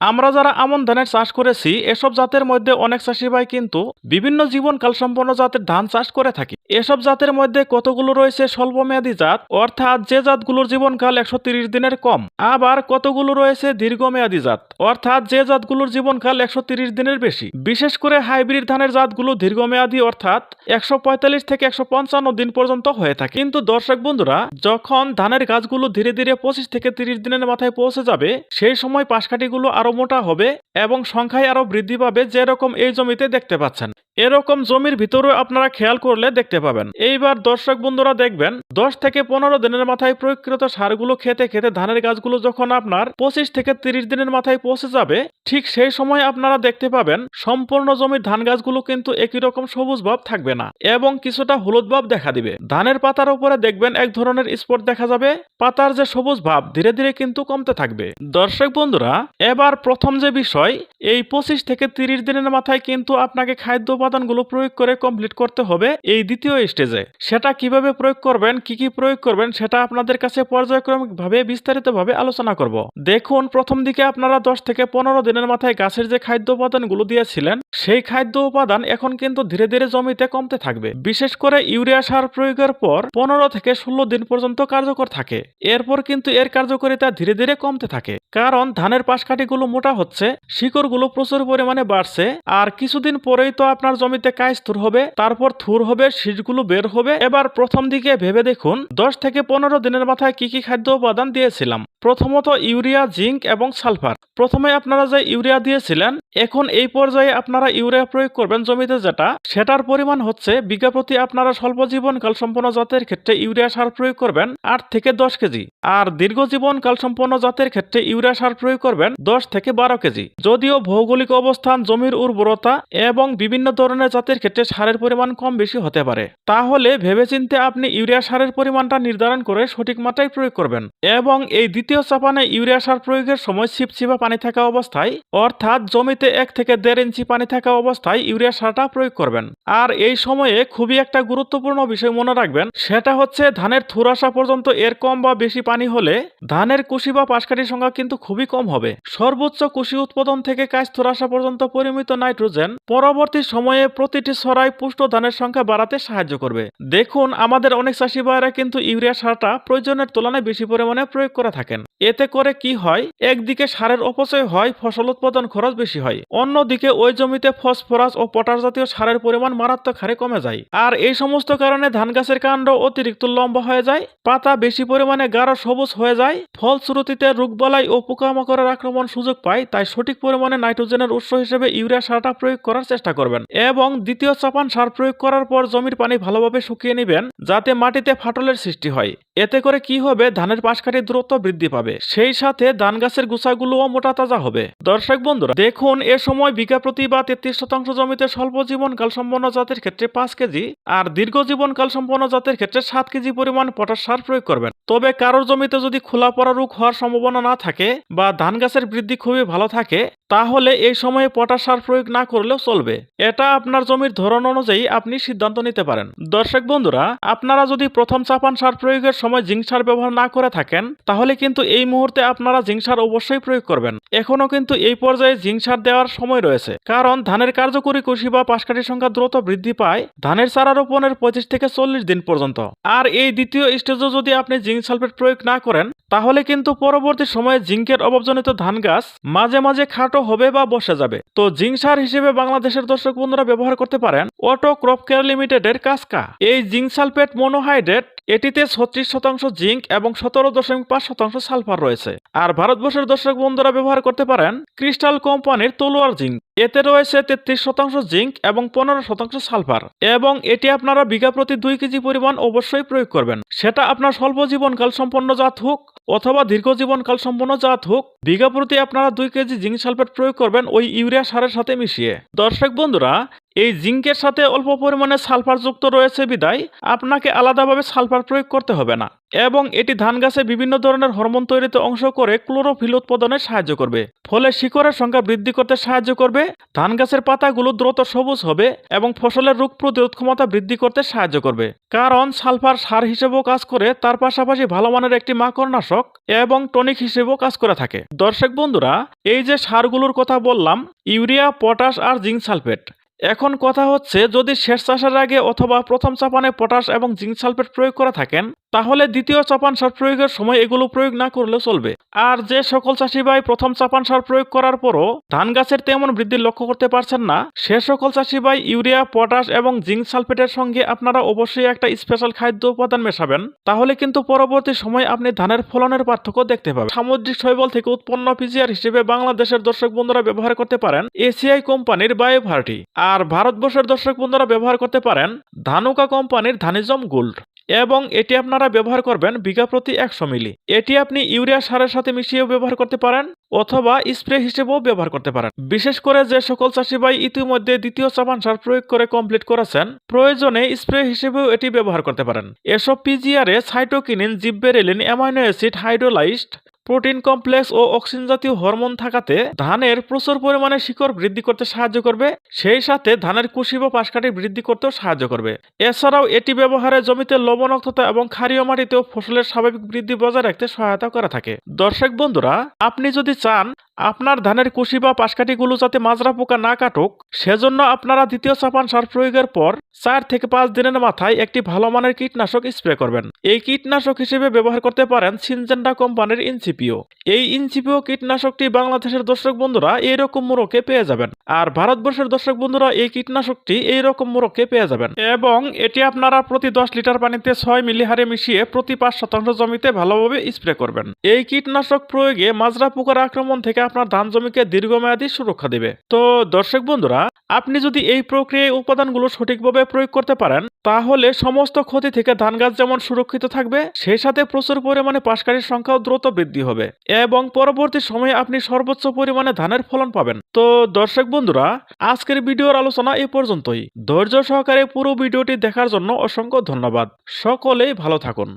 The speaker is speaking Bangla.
আমরা যারা আমন ধানের চাষ করেছি, এসব জাতের মধ্যে অনেক চাষি ভাই কিন্তু বিভিন্ন জীবনকাল সম্পন্ন জাতের ধান চাষ করে থাকি। এসব জাতের মধ্যে কতগুলো রয়েছে স্বল্পমেয়াদী জাত? অর্থাৎ যে জাতগুলোর জীবনকাল একশো দিনের কম, আবার কতগুলো রয়েছে দীর্ঘমেয়াদী জাত? অর্থাৎ যে জাতগুলোর জীবনকাল একশো দিনের বেশি। বিশেষ করে হাইব্রিড ধানের জাতগুলো দীর্ঘমেয়াদী, অর্থাৎ একশো পঁয়তাল্লিশ থেকে একশো পঞ্চান্ন দিন পর্যন্ত হয়ে থাকে। কিন্তু দর্শক বন্ধুরা, যখন ধানের গাছগুলো ধীরে ধীরে পঁচিশ থেকে তিরিশ দিনের মাথায় পৌঁছে যাবে, সেই সময় পাশকাঠিগুলো আরও মোটা হবে এবং সংখ্যায় আরও বৃদ্ধি পাবে, যেরকম এই জমিতে দেখতে পাচ্ছেন। এরকম জমির ভিতরে আপনারা খেয়াল করলে দেখতে পাবেন। এইবার দর্শক বন্ধুরা দেখবেন, দশ থেকে পনেরো দিনের মাথায় প্রয়োগকৃত সারগুলো খেতে খেতে ধানের গাছগুলো যখন আপনার পঁচিশ থেকে তিরিশ দিনের মাথায় পৌঁছে যাবে, ঠিক সেই সময় আপনারা দেখতে পাবেন, সম্পূর্ণ জমির ধান গাছগুলো কিন্তু একই রকম সবুজ ভাব থাকবে না এবং কিছুটা হলুদ ভাব দেখা দিবে। ধানের পাতার উপরে দেখবেন এক ধরনের স্পট দেখা যাবে, পাতার যে সবুজ ভাব ধীরে ধীরে কিন্তু কমতে থাকবে। দর্শক বন্ধুরা, এবার প্রথম যে বিষয়, এই পঁচিশ থেকে তিরিশ দিনের মাথায় কিন্তু আপনাকে খাদ্য উপাদানগুলো প্রয়োগ করে কমপ্লিট করতে হবে। এই দ্বিতীয় স্টেজে সেটা কীভাবে প্রয়োগ করবেন, কি কি প্রয়োগ করবেন, সেটা আপনাদের কাছে পর্যায়ক্রমিকভাবে বিস্তারিতভাবে আলোচনা করব। দেখুন, প্রথম দিকে আপনারা দশ থেকে পনেরো দিনের মাথায় গাছের যে খাদ্য উপাদানগুলো দিয়েছিলেন, সেই খাদ্য উপাদান এখন কিন্তু ধীরে ধীরে জমিতে কমতে থাকবে। বিশেষ করে ইউরিয়া সার প্রয়োগের পর পনেরো থেকে ষোলো দিন পর্যন্ত কার্যকর থাকে। এরপর কিন্তু এর কার্যকারিতা ধীরে ধীরে কমতে থাকে। কারণ ধানের পাশকাঠিগুলো মোটা হচ্ছে, শিকড়গুলো প্রচুর পরিমাণে বাড়ছে, আর কিছুদিন পরেই তো আপনার জমিতে কাজ থুর হবে, তারপর থুর হবে শীষগুলো বের হবে। এবার প্রথম দিকে ভেবে দেখুন, দশ থেকে পনেরো দিনের মাথায় কি কি খাদ্য উপাদান দিয়েছিলাম। প্রথমত ইউরিয়া, জিঙ্ক এবং সালফার। প্রথমে আপনারা যে ইউরিয়া দিয়েছিলেন এখন এই পর্যায়ে আপনারা ইউরিয়া প্রয়োগ করবেন জমিতে যেটা, সেটার পরিমাণ হচ্ছে বিঘা প্রতি আপনারা স্বল্প জীবনকাল সম্পন্ন জাতের ক্ষেত্রে ইউরিয়া সার প্রয়োগ করবেন আট থেকে দশ কেজি, আর দীর্ঘ জীবনকাল সম্পন্ন জাতের ক্ষেত্রে ইউরিয়া সার প্রয়োগ করবেন দশ থেকে বারো কেজি। যদিও ভৌগোলিক অবস্থান, জমির উর্বরতা এবং বিভিন্ন ধরনের জাতের ক্ষেত্রে সারের পরিমাণ কম বেশি হতে পারে, তাহলে ভেবেচিন্তে আপনি ইউরিয়া সারের পরিমাণটা নির্ধারণ করে সঠিক মাত্রায় প্রয়োগ করবেন। এবং এই দ্বিতীয় চাপানে ইউরিয়া সার প্রয়োগের সময় ছিপছিপা পানি থাকা অবস্থায়, অর্থাৎ জমিতে এক থেকে দেড় ইঞ্চি পানি থাকা অবস্থায় ইউরিয়া সারটা প্রয়োগ করবেন। আর এই সময়ে খুবই একটা গুরুত্বপূর্ণ বিষয় মনে রাখবেন, সেটা হচ্ছে ধানের থুর আসা পর্যন্ত এর কম বা বেশি পানি হলে ধানের কুশি বা পাশকাঠির সংখ্যা কিন্তু খুবই কম হবে। সর্বোচ্চ কুশি উৎপাদন থেকে কাজ থুর আসা পর্যন্ত পরিমিত নাইট্রোজেন পরবর্তী সময়ে প্রতিটি ছড়াই পুষ্ট ধানের সংখ্যা বাড়াতে সাহায্য করবে। দেখুন, আমাদের অনেক চাষি ভাইয়েরা কিন্তু ইউরিয়া সারটা প্রয়োজনের তুলনায় বেশি পরিমাণে প্রয়োগ করে থাকেন। এতে করে কি হয়? একদিকে সারের অপচয় হয়, ফসল উৎপাদন খরচ বেশি হয়। অন্যদিকে ওই জমিতে ফসফরাস ও পটাশ জাতীয় সারের পরিমাণ মারাত্মক হারে কমে যায়। আর এই সমস্ত কারণে ধান গাছের কাণ্ড অতিরিক্ত লম্বা হয়ে যায়, পাতা বেশি পরিমাণে গাঢ় সবুজ হয়ে যায়। ফলশ্রুতিতে রোগবালাই ও পোকামাকড়ের আক্রমণ সুযোগ পায়, তাই সঠিক পরিমাণে নাইট্রোজেনের উৎস হিসেবে ইউরিয়া সারটা প্রয়োগ করার চেষ্টা করবেন। এবং দ্বিতীয় চাপান সার প্রয়োগ করার পর জমির পানি ভালোভাবে শুকিয়ে নেবেন, যাতে মাটিতে ফাটলের সৃষ্টি হয়। এতে করে কি হবে? ধানের পাশকাঠি দূরত্ব বৃদ্ধি পাবে। সেই সাথে ধান গাছের গুছাগুলোও মোটা তাজা হবে। দর্শক বন্ধুরা, দেখুন, এ সময় বিঘা প্রতি বা তেত্রিশ শতাংশ জমিতে স্বল্প জীবনকাল সম্পন্ন জাতের ক্ষেত্রে পাঁচ কেজি আর দীর্ঘ জীবনকাল সম্পন্ন জাতের ক্ষেত্রে সাত কেজি পরিমাণ পটাশ সার প্রয়োগ করবেন। তবে কারোর জমিতে যদি খোলা পড়া রোগ হওয়ার সম্ভাবনা না থাকে বা ধান গাছের বৃদ্ধি খুবই ভালো থাকে, তাহলে এই সময়ে পটাশ সার প্রয়োগ না করলেও চলবে। এটা আপনার জমির ধরন অনুযায়ী আপনি সিদ্ধান্ত নিতে পারেন। দর্শক বন্ধুরা, আপনারা যদি প্রথম চাপান সার প্রয়োগের সময় জিঙ্ক সার ব্যবহার না করে থাকেন, তাহলে কিন্তু এই মুহূর্তে আপনারা জিঙ্ক সার অবশ্যই প্রয়োগ করবেন। এখনও কিন্তু এই পর্যায়ে জিঙ্ক সার দেওয়ার সময় রয়েছে। কারণ ধানের কার্যকরী কুশি বা পাশকাঠির সংখ্যা দ্রুত বৃদ্ধি পায় ধানের চারা রোপণের পঁচিশ থেকে চল্লিশ দিন পর্যন্ত। আর এই দ্বিতীয় স্টেজও যদি আপনি জিঙ্ক সালফেট প্রয়োগ না করেন, তাহলে কিন্তু পরবর্তী সময়ে জিঙ্কের অভাবজনিত ধান গাছ মাঝে মাঝে খাটো হবে বা বসে যাবে। তো জিঙ্ক সার হিসেবে বাংলাদেশের দর্শক বন্ধুরা ব্যবহার করতে পারেন অটো ক্রপ কেয়ার লিমিটেডের কাসকা এই জিঙ্ক সালফেট মনোহাইড্রেট এটিতে ছত্রিশ শতাংশ জিঙ্ক এবং সতেরো দশমিক পাঁচ শতাংশ সালফার রয়েছে। আর ভারতবর্ষের দর্শক বন্ধুরা ব্যবহার করতে পারেন ক্রিস্টাল কোম্পানির তলোয়ার জিঙ্ক। এতে রয়েছে তেত্রিশ শতাংশ জিঙ্ক এবং পনেরো শতাংশ সালফার। এবং এটি আপনারা বিঘা প্রতি দুই কেজি পরিমাণ অবশ্যই প্রয়োগ করবেন। সেটা আপনার স্বল্প জীবনকাল সম্পন্ন জাত হোক অথবা দীর্ঘ জীবনকাল সম্পন্ন জাত হোক বিঘা প্রতি আপনারা দুই কেজি জিঙ্ক সালফেট প্রয়োগ করবেন ওই ইউরিয়া সারের সাথে মিশিয়ে। দর্শক বন্ধুরা, এই জিঙ্কের সাথে অল্প পরিমাণে সালফার যুক্ত রয়েছে বিদায়। আপনাকে আলাদাভাবে সালফার প্রয়োগ করতে হবে না। এবং এটি ধান গাছে বিভিন্ন ধরনের হরমোন তৈরিতে অংশ করে ক্লোরোফিল উৎপাদনে সাহায্য করবে। ফলে শিকড়ের সংখ্যা বৃদ্ধি করতে সাহায্য করবে ধান গাছের পাতাগুলো দ্রুত সবুজ হবে এবং ফসলের রোগ প্রতিরোধ ক্ষমতা বৃদ্ধি করতে সাহায্য করবে। কারণ সালফার সার হিসেবেও কাজ করে, তার পাশাপাশি ভালো মানের একটি মাকড়নাশক এবং টনিক হিসেবেও কাজ করে থাকে। দর্শক বন্ধুরা, এই যে সারগুলোর কথা বললাম, ইউরিয়া, পটাশ আর জিঙ্ক সালফেট। এখন কথা হচ্ছে, যদি শেষ চাষের আগে অথবা প্রথম চাপানে পটাশ এবং জিঙ্ক সালফেট প্রয়োগ করে থাকেন তাহলে দ্বিতীয় চাপান সার প্রয়োগের সময় এগুলো প্রয়োগ না করলেও চলবে। আর যে সকল চাষি ভাই প্রথম চাপান সার প্রয়োগ করার পরও ধান গাছের তেমন বৃদ্ধি লক্ষ্য করতে পারছেন না, সে সকল চাষি ভাই ইউরিয়া, পটাশ এবং জিঙ্ক সালফেটের সঙ্গে আপনারা অবশ্যই একটা স্পেশাল খাদ্য উপাদান মেশাবেন। তাহলে কিন্তু পরবর্তী সময় আপনি ধানের ফলনের পার্থক্য দেখতে পাবেন। সামুদ্রিক শৈবল থেকে উৎপন্ন পিজিআর হিসেবে বাংলাদেশের দর্শক বন্ধুরা ব্যবহার করতে পারেন এসিআই কোম্পানির বায়োভার্টি। আর ভারতবর্ষের দর্শক বন্ধুরা ব্যবহার করতে পারেন ধানুকা কোম্পানির ধানিজম গোল্ড। এবং এটি আপনারা ব্যবহার করবেন বিঘা প্রতি একশো মিলি। এটি আপনি ইউরিয়া সারের সাথে মিশিয়েও ব্যবহার করতে পারেন অথবা স্প্রে হিসেবেও ব্যবহার করতে পারেন। বিশেষ করে যে সকল চাষিবাই ইতিমধ্যে দ্বিতীয় চাপান সার প্রয়োগ করে কমপ্লিট করেছেন, প্রয়োজনে স্প্রে হিসেবেও এটি ব্যবহার করতে পারেন। এসব পিজিআরে cytokinin gibberellin amino acid hydrolysed protein complex ও অক্সিজেন জাতীয় হরমোন থাকাতে ধানের প্রচুর পরিমাণে শিকড় বৃদ্ধি করতে সাহায্য করবে, সেই সাথে ধানের কুশি বা পাশকাঠি বৃদ্ধি করতেও সাহায্য করবে। এছাড়াও এটি ব্যবহারে জমিতে লবণাক্ততা এবং ক্ষারীয় মাটিতেও ফসলের স্বাভাবিক বৃদ্ধি বজায় রাখতে সহায়তা করে থাকে। দর্শক বন্ধুরা, আপনি যদি চান আপনার ধানের কুশি বা পাশকাঠিগুলো যাতে মাজরা পোকা না কাটুক, সেজন্য আপনারা দ্বিতীয় চাপান সার প্রয়োগের পর চার থেকে পাঁচ দিনের মাথায় একটি ভালো মানের কীটনাশক স্প্রে করবেন। এই কীটনাশক হিসেবে ব্যবহার করতে পারেন সিনজেন্ডা কোম্পানির ইনসিপিও। এই ইনসিপিও কীটনাশকটি বাংলাদেশের দর্শক বন্ধুরা এইরকম মোড়কে পেয়ে যাবেন। আর ভারতবর্ষের দর্শক বন্ধুরা এই কীটনাশকটি এইরকম মোড়কে পেয়ে যাবেন। এবং এটি আপনারা প্রতি দশ লিটার পানিতে ছয় মিলি হারে মিশিয়ে প্রতি পাঁচ শতাংশ জমিতে ভালোভাবে স্প্রে করবেন। এই কীটনাশক প্রয়োগে মাজরা পোকার আক্রমণ থেকে আপনার ধান জমিকে দীর্ঘমেয়াদী সুরক্ষা দেবে। তো দর্শক বন্ধুরা, আপনি যদি এই প্রক্রিয়ায় উপাদানগুলো সঠিকভাবে প্রয়োগ করতে পারেন, তাহলে সমস্ত ক্ষতি থেকে ধান গাছ যেমন সুরক্ষিত থাকবে, সেই সাথে প্রচুর পরিমাণে পাশকারীর সংখ্যাও দ্রুত বৃদ্ধি হবে এবং পরবর্তী সময়ে আপনি সর্বোচ্চ পরিমাণে ধানের ফলন পাবেন। তো দর্শক বন্ধুরা, আজকের ভিডিওর আলোচনা এ পর্যন্তই। ধৈর্য সহকারে পুরো ভিডিওটি দেখার জন্য অসংখ্য ধন্যবাদ। সকলেই ভালো থাকুন।